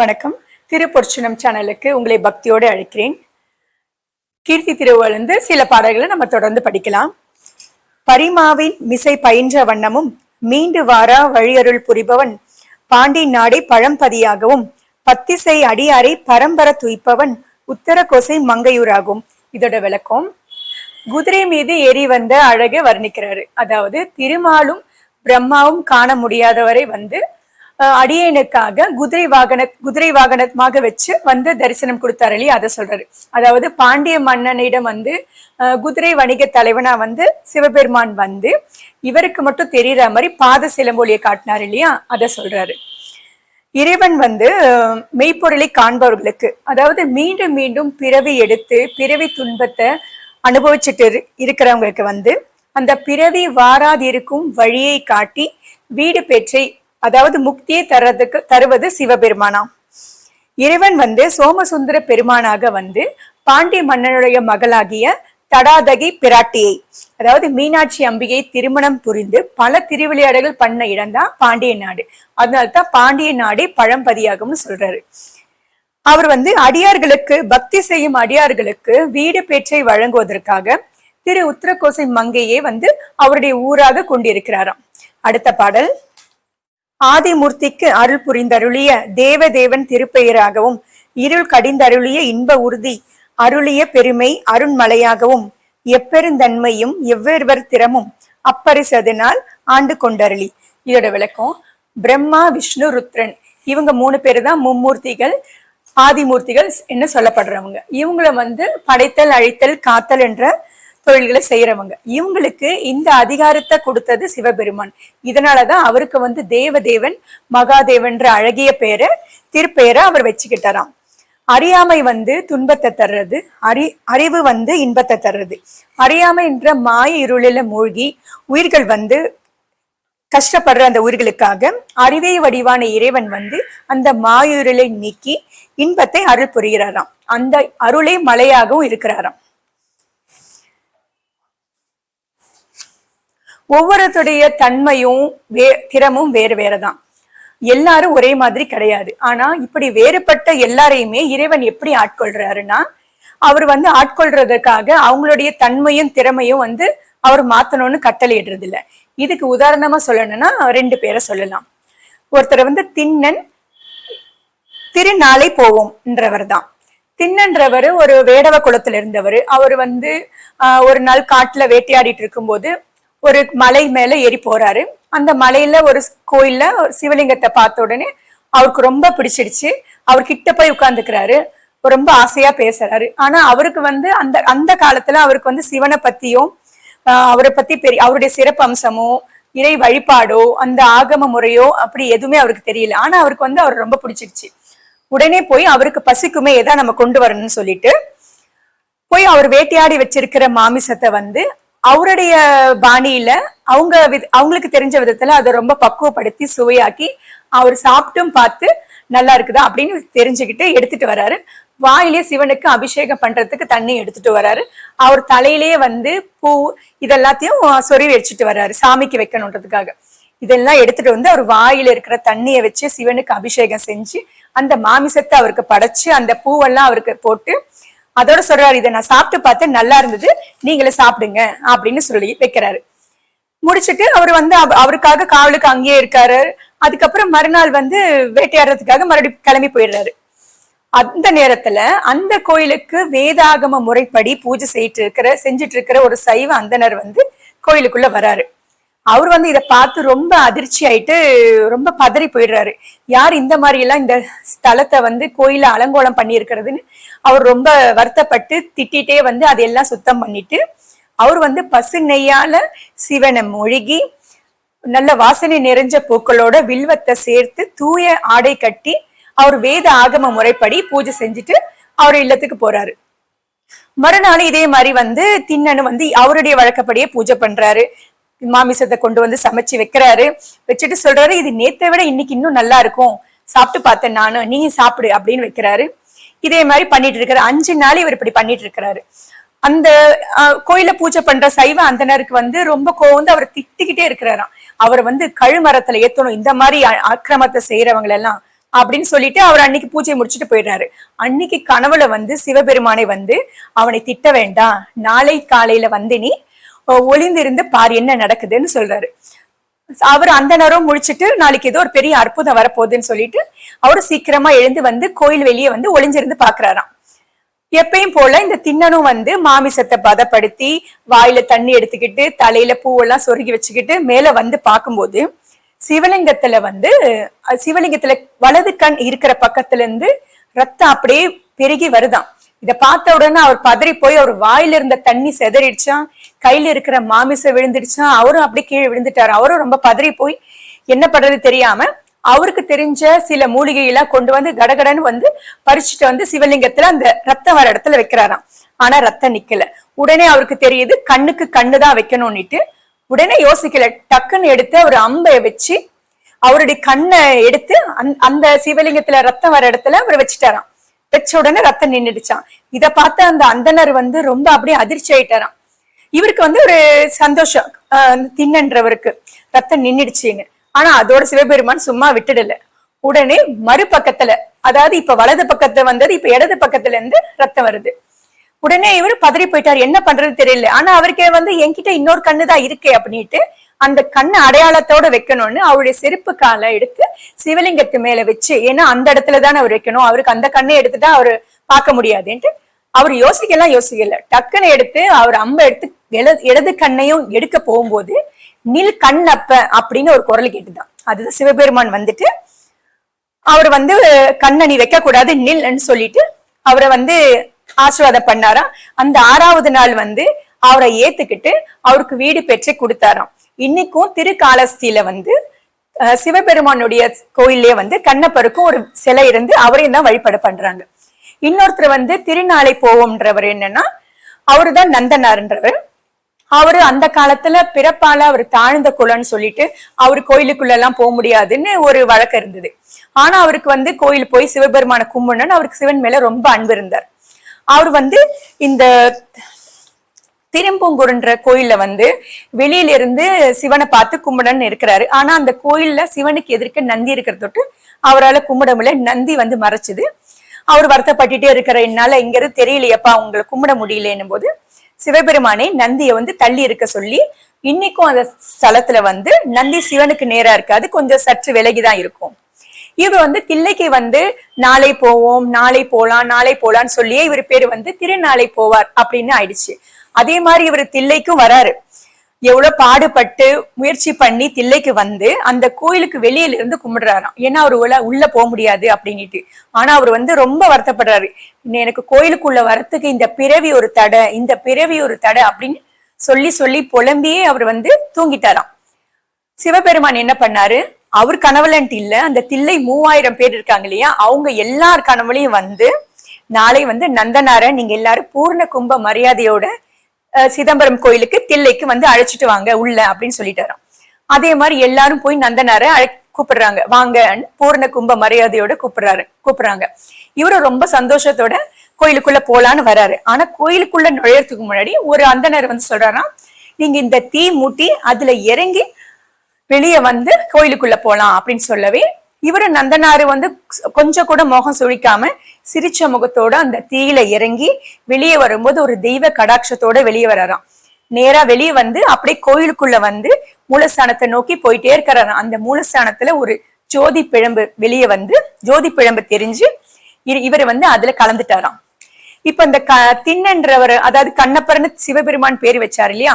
வணக்கம். திருப்பொற்சினம் சேனலுக்கு உங்களை பக்தியோடு அழைக்கிறேன். கீர்த்தி திருவிழந்து சில பாடல்களை நம்ம தொடர்ந்து படிக்கலாம். பரிமாவின் மிசை பயின்ற வண்ணமும் மீண்டு வாரா வழியருள் புரிபவன் பாண்டி நாடை பழம்பதியாகவும் பத்திசை அடியாரை பரம்பர துய்ப்பவன் உத்தர கோசை மங்கையூராகும். இதோட விளக்கம் குதிரை மீது ஏறி வந்த அழகை வர்ணிக்கிறாரு. அதாவது திருமாலும் பிரம்மாவும் காண முடியாதவரை வந்து அடியனுக்காக குதிரை வாகன குதிரை வாகனமாக வச்சு வந்து தரிசனம் கொடுத்தாரு இல்லையா? அதை சொல்றாரு. அதாவது பாண்டிய மன்னனிடம் வந்து குதிரை வணிக தலைவனா வந்து சிவபெருமான் வந்து இவருக்கு மட்டும் தெரியற மாதிரி பாத சிலம்பொலியை காட்டினார் இல்லையா? அதை சொல்றாரு. இறைவன் வந்து மெய்ப்பொருளை காண்பவர்களுக்கு அதாவது மீண்டும் மீண்டும் பிறவி எடுத்து பிறவி துன்பத்தை அனுபவிச்சுட்டு இரு- இருக்கிறவங்களுக்கு வந்து அந்த பிறவி வாராதிருக்கும் வழியை காட்டி வீடு பெற்றை அதாவது முக்தியை தர்றதுக்கு தருவது சிவபெருமானாம். இறைவன் வந்து சோமசுந்தர பெருமானாக வந்து பாண்டிய மன்னனுடைய மகளாகிய தடாதகி பிராட்டியை அதாவது மீனாட்சி அம்பிகை திருமணம் புரிந்து பல திருவிளையாடல்கள் பண்ண இடம்தான் பாண்டிய நாடு. அதனால்தான் பாண்டிய நாடே பழம்பதியாகும்னு சொல்றாரு. அவர் வந்து அடியார்களுக்கு பக்தி செய்யும் அடியார்களுக்கு வீடு பேச்சை வழங்குவதற்காக திரு உத்தரகோசை மங்கையே வந்து அவருடைய ஊராக கொண்டிருக்கிறாராம். அடுத்த பாடல். ஆதிமூர்த்திக்கு அருள் புரிந்தருளிய தேவதேவன் திருப்பெயராகவும் இருள் கடிந்தருளிய இன்ப உறுதி அருளிய பெருமை அருண்மலையாகவும் எப்பெருந்தன்மையும் எவ்வொருவர் திறமும் அப்பரிசதனால் ஆண்டு கொண்டருளி. இதோட விளக்கம் பிரம்மா விஷ்ணு ருத்ரன் இவங்க மூணு பேர் தான் மும்மூர்த்திகள் ஆதிமூர்த்திகள் என்ன சொல்லப்படுறவங்க. இவங்களை வந்து படைத்தல் அழித்தல் காத்தல் என்ற தொழில்களை செய்யறவங்க. இவங்களுக்கு இந்த அதிகாரத்தை கொடுத்தது சிவபெருமான். இதனாலதான் அவருக்கு வந்து தேவதேவன் மகாதேவன்ற அழகிய பெயரை திருப்பெயரை அவர் வச்சுக்கிட்டாராம். அறியாமை வந்து துன்பத்தை தர்றது அறி அறிவு வந்து இன்பத்தை தர்றது. அறியாமை என்ற மாய இருளில மூழ்கி உயிர்கள் வந்து கஷ்டப்படுற அந்த உயிர்களுக்காக அறிவை வடிவான இறைவன் வந்து அந்த மாயுருளை நீக்கி இன்பத்தை அருள் புரிகிறாராம். அந்த அருளே மலையாகவும் இருக்கிறாராம். ஒவ்வொருத்தருடைய தன்மையும் வே திறமும் வேறு வேறதான். எல்லாரும் ஒரே மாதிரி கிடையாது. ஆனா இப்படி வேறுபட்ட எல்லாரையுமே இறைவன் எப்படி ஆட்கொள்றாருன்னா அவர் வந்து ஆட்கொள்றதுக்காக அவங்களுடைய தன்மையும் திறமையும் வந்து அவர் மாத்தணும்னு கட்டளையிடுறது இல்லை இதுக்கு உதாரணமா சொல்லணும்னா ரெண்டு பேரை சொல்லலாம். ஒருத்தர் வந்து திண்ணன் திருநாளை போவோம்ன்றவர் தான். தின்னன்றவர் ஒரு வேடவ குளத்துல இருந்தவர். அவர் வந்து ஒரு நாள் காட்டுல வேட்டையாடிட்டு இருக்கும்போது ஒரு மலை மேல ஏறி போறாரு. அந்த மலையில ஒரு கோயில்ல சிவலிங்கத்தை பார்த்த உடனே அவருக்கு ரொம்ப பிடிச்சிடுச்சு. அவர் கிட்ட போய் உட்கார்ந்துக்கிறாரு. ரொம்ப ஆசையா பேசுறாரு. ஆனா அவருக்கு வந்து அந்த அந்த காலத்துல அவருக்கு வந்து சிவனை பத்தியும் ஆஹ், அவரை பத்தி பெரிய அவருடைய சிறப்பு அம்சமோ இறை வழிபாடோ அந்த ஆகம முறையோ அப்படி எதுவுமே அவருக்கு தெரியல. ஆனா அவருக்கு வந்து அவர் ரொம்ப பிடிச்சிருச்சு உடனே போய் அவருக்கு பசிக்குமே எதா நம்ம கொண்டு வரணும்னு சொல்லிட்டு போய் அவர் வேட்டையாடி வச்சிருக்கிற மாமிசத்தை வந்து அவருடைய பாணியில அவங்க அவங்களுக்கு தெரிஞ்ச விதத்துல அதை ரொம்ப பக்குவப்படுத்தி சுவையாக்கி அவர் சாப்பிட்டும் பார்த்து நல்லா இருக்குதா அப்படின்னு தெரிஞ்சுக்கிட்டு எடுத்துட்டு வராரு. வாயிலே சிவனுக்கு அபிஷேகம் பண்றதுக்கு தண்ணி எடுத்துட்டு வராரு. அவர் தலையிலேயே வந்து பூ இதெல்லாத்தையும் சொருவி வச்சுட்டு வர்றாரு சாமிக்கு வைக்கணுன்றதுக்காக. இதெல்லாம் எடுத்துட்டு வந்து அவர் வாயில இருக்கிற தண்ணியை வச்சு சிவனுக்கு அபிஷேகம் செஞ்சு அந்த மாமிசத்தை அவருக்கு படைச்சு அந்த பூவெல்லாம் அவருக்கு போட்டு அதோட சொல்றாரு இதை நான் சாப்பிட்டு பார்த்தேன் நல்லா இருந்தது நீங்களே சாப்பிடுங்க அப்படின்னு சொல்லி வைக்கிறாரு. முடிச்சுட்டு அவர் வந்து அவ- அவருக்காக காவலுக்கு அங்கேயே இருக்காரு. அதுக்கப்புறம் மறுநாள் வந்து வேட்டையாடுறதுக்காக மறுபடியும் கிளம்பி போயிடுறாரு. அந்த நேரத்துல அந்த கோயிலுக்கு வேதாகம முறைப்படி பூஜை செய்யிட்டு இருக்கிற செஞ்சிட்டு இருக்கிற ஒரு சைவ அந்தனர் வந்து கோயிலுக்குள்ள வராரு. அவர் வந்து இதை பார்த்து ரொம்ப அதிர்ச்சி ஆயிட்டு ரொம்ப பதறி போயிடுறாரு. யார் இந்த மாதிரி எல்லாம் இந்த ஸ்தலத்தை வந்து கோயில அலங்கோலம் பண்ணி இருக்கிறதுன்னு அவர் ரொம்ப வருத்தப்பட்டு திட்டிட்டே வந்து அதையெல்லாம் சுத்தம் பண்ணிட்டு அவர் வந்து பசு நெய்யால சிவனை மொழிகி நல்ல வாசனை நிறைஞ்ச பூக்களோட வில்வத்தை சேர்த்து தூய ஆடை கட்டி அவர் வேத ஆகம முறைப்படி பூஜை செஞ்சுட்டு அவர் இல்லத்துக்கு போறாரு. மறுநாள் இதே மாதிரி வந்து திண்ணனு வந்து அவருடைய வழக்கப்படியே பூஜை பண்றாரு. மாமிசத்தை கொண்டு வந்து சமைச்சு வைக்கிறாரு. வச்சுட்டு சொல்றாரு இது நேத்தை விட இன்னைக்கு இன்னும் நல்லா இருக்கும். சாப்பிட்டு பார்த்தேன் நானும் நீயும் சாப்பிடு அப்படின்னு வைக்கிறாரு. இதே மாதிரி பண்ணிட்டு இருக்காரு. அஞ்சு நாள் இவர் இப்படி பண்ணிட்டு இருக்கிறாரு. அந்த அஹ், கோயில பூஜை பண்ற சைவ அந்தனருக்கு வந்து ரொம்ப கோவம் வந்து அவர் திட்டிக்கிட்டே இருக்கிறாராம். அவர் வந்து கழுமரத்துல ஏத்தணும். இந்த மாதிரி ஆக்கிரமத்தை செய்யறவங்க எல்லாம் அப்படின்னு சொல்லிட்டு அவர் அன்னைக்கு பூஜை முடிச்சுட்டு போயிடுறாரு. அன்னைக்கு கனவுல வந்து சிவபெருமானை வந்து அவனை திட்ட வேண்டாம். நாளை காலையில வந்து நீ ஒளிந்திருந்து பார் என்ன நடக்குதுன்னு சொல்றாரு. அவர் அந்த நேரம் முடிச்சுட்டு நாளைக்கு ஏதோ ஒரு பெரிய அற்புதம் வரப்போகுதுன்னு சொல்லிட்டு அவரு சீக்கிரமா எழுந்து வந்து கோயில் வெளியே வந்து ஒளிஞ்சிருந்து பாக்குறாராம். எப்பயும் போல இந்த திண்ணனும் வந்து மாமிசத்தை பதப்படுத்தி வாயில தண்ணி எடுத்துக்கிட்டு தலையில பூவெல்லாம் சொருகி வச்சுக்கிட்டு மேல வந்து பார்க்கும்போது சிவலிங்கத்துல வந்து சிவலிங்கத்துல வலது கண் இருக்கிற பக்கத்துல இருந்து ரத்தம் அப்படியே பெருகி வருதாம். இத பார்த்த உடனே அவர் பதறி போய் அவர் வாயில இருந்த தண்ணி செதறிடுச்சான் கையில இருக்கிற மாமிசம் விழுந்துடுச்சான் அவரும் அப்படியே கீழே விழுந்துட்டாரு. அவரும் ரொம்ப பதறி போய் என்ன பண்றது தெரியாம அவருக்கு தெரிஞ்ச சில மூலிகையெல்லாம் கொண்டு வந்து கடகடன்னு வந்து பறிச்சுட்டு வந்து சிவலிங்கத்துல அந்த ரத்தம் வர இடத்துல வைக்கிறாராம். ஆனா ரத்தம் நிக்கல. உடனே அவருக்கு தெரியுது கண்ணுக்கு கண்ணு தான் வைக்கணும்னுட்டு. உடனே யோசிக்கல. டக்குன்னு எடுத்து ஒரு அம்பை வச்சு அவருடைய கண்ணை எடுத்து அந் அந்த சிவலிங்கத்துல ரத்தம் வர இடத்துல அவர் வச்சுட்டாராம். வச்ச உடனே ரத்தம் நின்னுடுச்சான் இதை பார்த்த அந்த அந்தனர் வந்து ரொம்ப அப்படியே அதிர்ச்சி ஆயிட்டாராம். இவருக்கு வந்து ஒரு சந்தோஷம். தின்னன்றவருக்கு ரத்தம் நின்றுடுச்சின்னு ஆனா அதோட சிவபெருமான் சும்மா விட்டுடல. உடனே மறுபக்கத்துல அதாவது இப்ப வலது பக்கத்துல வந்தது இப்ப இடது பக்கத்துல இருந்து ரத்தம் வருது. உடனே இவரு பதறி போயிட்டார். என்ன பண்றது தெரியல. ஆனா அவருக்கு வந்து என்கிட்ட இன்னொரு கண்ணு தான் இருக்கே அப்படின்ட்டு அந்த கண்ணை அடையாளத்தோட வைக்கணும்னு அவருடைய செருப்பு காலை எடுத்து சிவலிங்கத்து மேல வச்சு ஏன்னா அந்த இடத்துல தானே அவர் வைக்கணும் அவருக்கு அந்த கண்ணை எடுத்துட்டா அவரு பார்க்க முடியாதுன்ட்டு அவர் யோசிக்கலாம் யோசிக்கல. டக்குன்னு எடுத்து அவர் அம்ப எடுத்து இடது கண்ணையும் எடுக்க போகும்போது நில் கண் அப்ப அப்படின்னு ஒரு குரல் கேட்டுதான். அதுதான் சிவபெருமான் வந்துட்டு அவர் வந்து கண்ணணி வைக்க கூடாது நில்ன்னு சொல்லிட்டு அவரை வந்து ஆசீர்வாதம் பண்ணாராம். அந்த ஆறாவது நாள் வந்து அவரை ஏத்துக்கிட்டு அவருக்கு வீடு பெற்று கொடுத்தாராம். இன்னைக்கும் திருக்காலஸ்தியில வந்து சிவபெருமானுடைய கோயிலே வந்து கண்ணப்பருக்கும் ஒரு சிலை இருந்து அவரையும் தான் வழிபாடு பண்றாங்க. இன்னொருத்தர் வந்து திருநாளை போவோம்ன்றவர் என்னன்னா அவருதான் நந்தனார்ன்றவர். அவரு அந்த காலத்துல பிறப்பால அவர் தாழ்ந்த குலன்னு சொல்லிட்டு அவர் கோயிலுக்குள்ள எல்லாம் போக முடியாதுன்னு ஒரு வழக்கம் இருந்தது. ஆனா அவருக்கு வந்து கோயில் போய் சிவபெருமான கும்பிடணும்னு அவருக்கு சிவன் மேல ரொம்ப அன்பு இருந்தார். அவர் வந்து இந்த திரும்புங்குருன்ற கோயில்ல வந்து வெளியில இருந்து சிவனை பார்த்து கும்பிடன்னு இருக்கிறாரு. ஆனா அந்த கோயில்ல சிவனுக்கு எதிர்க்க நந்தி இருக்கிறத தொட்டு அவரால் கும்பிட முடியல. நந்தி வந்து மறைச்சுது. அவர் வருத்தப்பட்டுட்டே இருக்கிற என்னால இங்க இருந்து தெரியலையப்பா உங்களை கும்பிட முடியலன்னும் போது சிவபெருமானே நந்தியை வந்து தள்ளி இருக்க சொல்லி இன்னைக்கும் அந்த ஸ்தலத்துல வந்து நந்தி சிவனுக்கு நேரா இருக்காது. கொஞ்சம் சற்று விலகிதான் இருக்கும். இவர் வந்து தில்லைக்கு வந்து நாளை போவோம் நாளை போலாம் நாளை போலான்னு சொல்லியே இவர் பேரு வந்து திருநாளை போவார் அப்படின்னு ஆயிடுச்சு. அதே மாதிரி இவர் தில்லைக்கும் வராரு. எவ்வளவு பாடுபட்டு முயற்சி பண்ணி தில்லைக்கு வந்து அந்த கோயிலுக்கு வெளியில இருந்து கும்பிடுறாராம். ஏன்னா அவர் உள்ள உள்ள போக முடியாது அப்படின்னுட்டு. ஆனா அவர் வந்து ரொம்ப வருத்தப்படுறாரு. எனக்கு கோயிலுக்குள்ள வரத்துக்கு இந்த பிறவி ஒரு தடை இந்த பிறவி ஒரு தடை அப்படின்னு சொல்லி சொல்லி புலம்பியே அவர் வந்து தூங்கிட்டாராம். சிவபெருமான் என்ன பண்ணாரு? அவர் கணவலன்ட்டு இல்ல அந்த தில்லை மூவாயிரம் பேர் இருக்காங்க இல்லையா அவங்க எல்லார் கனவுலையும் வந்து நாளை வந்து நந்தனார நீங்க எல்லாரும் பூர்ண கும்ப மரியாதையோட சிதம்பரம் கோயிலுக்கு தில்லைக்கு வந்து அழைச்சிட்டு வாங்க உள்ள அப்படின்னு சொல்லிட்டு அதே மாதிரி எல்லாரும் போய் நந்தனார அழை கூப்பிடுறாங்க. வாங்க பூர்ண கும்ப மரியாதையோட கூப்பிடுறாரு கூப்பிடுறாங்க. இவரும் ரொம்ப சந்தோஷத்தோட கோயிலுக்குள்ள போலான்னு வராரு. ஆனா கோயிலுக்குள்ள நுழையறதுக்கு முன்னாடி ஒரு அந்தனர் வந்து சொல்றாராம் நீங்க இந்த தீ மூட்டி அதுல இறங்கி வெளியே வந்து கோயிலுக்குள்ள போலாம் அப்படின்னு சொல்லவே இவரு நந்தனாரு வந்து கொஞ்சம் கூட முகம் சுழிக்காம சிரிச்ச முகத்தோட அந்த தீயில இறங்கி வெளியே வரும்போது ஒரு தெய்வ கடாட்சத்தோட வெளியே வராராம். நேரா வெளியே வந்து அப்படியே கோயிலுக்குள்ள வந்து மூலஸ்தானத்தை நோக்கி போயிட்டே இருக்கிறாராம் அந்த மூலஸ்தானத்துல ஒரு ஜோதி பிழம்பு வெளியே வந்து ஜோதி பிழம்பு தெரிஞ்சு இவர் வந்து அதுல கலந்துட்டாராம். இப்ப இந்த க திண்ணன்றவர் அதாவது கண்ணப்பர்னு சிவபெருமான் பேர் வச்சார் இல்லையா?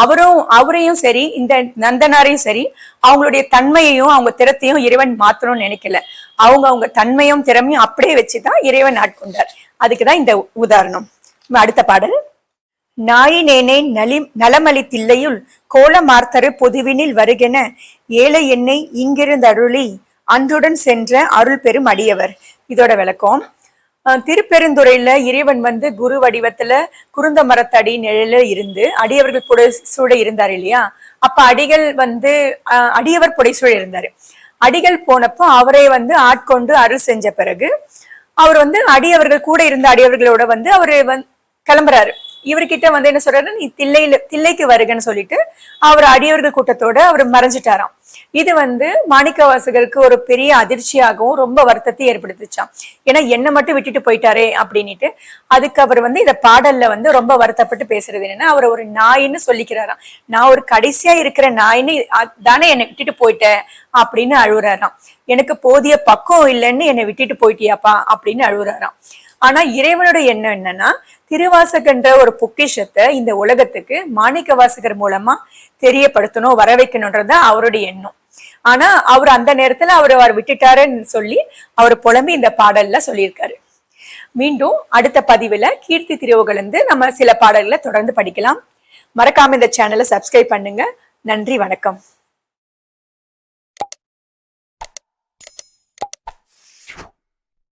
அவரும் அவரையும் சரி இந்த நந்தனாரையும் சரி அவங்களுடைய தன்மையையும் அவங்க திறத்தையும் இறைவன் மாத்தணும்னு நினைக்கல. அவங்க அவங்க தன்மையும் திறமையும் அப்படியே வச்சுதான் இறைவன் ஆட்கொண்டார். அதுக்குதான் இந்த உதாரணம். அடுத்த பாடல். நாயினேனே நலி நலமளி தில்லையுள் கோலமார்த்தரு பொதுவினில் வருகென ஏழை என்னை இங்கிருந்து அருளி அன்றுடன் சென்ற அருள் பெரும் அடியவர். இதோட விளக்கம். திருப்பெருந்துறையில இறைவன் வந்து குரு வடிவத்துல குருந்த மரத்தடி நிழல இருந்து அடியவர்கள் புடைசூழ இருந்தார் இல்லையா? அப்ப அடிகள் வந்து அஹ் அடியவர் புடைசூழ இருந்தாரு. அடிகள் போனப்போ அவரை வந்து ஆட்கொண்டு அருள் செஞ்ச பிறகு அவர் வந்து அடியவர்கள் கூட இருந்த அடியவர்களோட வந்து அவரு வந்து கிளம்புறாரு. இவர்கிட்ட வந்து என்ன சொல்றாரு? நீ தில்லையில தில்லைக்கு வருகன்னு சொல்லிட்டு அவர் அடியவர்கள் கூட்டத்தோட அவர் மறைஞ்சிட்டாராம். இது வந்து மாணிக்கவாசகருக்கு ஒரு பெரிய அதிர்ச்சியாகவும் ரொம்ப வருத்தத்தை ஏற்படுத்துச்சாம். ஏன்னா என்ன மட்டும் விட்டுட்டு போயிட்டாரே அப்படின்னுட்டு அதுக்கு அவர் வந்து இந்த பாடல்ல வந்து ரொம்ப வருத்தப்பட்டு பேசுறது என்னன்னா அவர் ஒரு நாயின்னு சொல்லிக்கிறாராம். நான் ஒரு கடைசியா இருக்கிற நாயின்னு தானே என்னை விட்டுட்டு போயிட்டேன் அப்படின்னு அழுகுறாராம் எனக்கு போதிய பக்குவம் இல்லைன்னு என்னை விட்டுட்டு போயிட்டியாப்பா அப்படின்னு அழுகுறாராம் ஆனா இறைவனோட எண்ணம் என்னன்னா திருவாசகன்ற ஒரு பொக்கிஷத்தை இந்த உலகத்துக்கு மாணிக்க வாசகர் மூலமா தெரியப்படுத்தணும் வர வைக்கணும்ன்றது அவருடைய எண்ணம். ஆனா அவர் அந்த நேரத்துல அவர் அவர் விட்டுட்டாருன்னு சொல்லி அவர் புலம்பி இந்த பாடல்ல சொல்லியிருக்காரு. மீண்டும் அடுத்த பதிவுல கீர்த்தி திருவுகழ்ந்து நம்ம சில பாடல்களை தொடர்ந்து படிக்கலாம். மறக்காம இந்த சேனலை சப்ஸ்கிரைப் பண்ணுங்க. நன்றி வணக்கம்.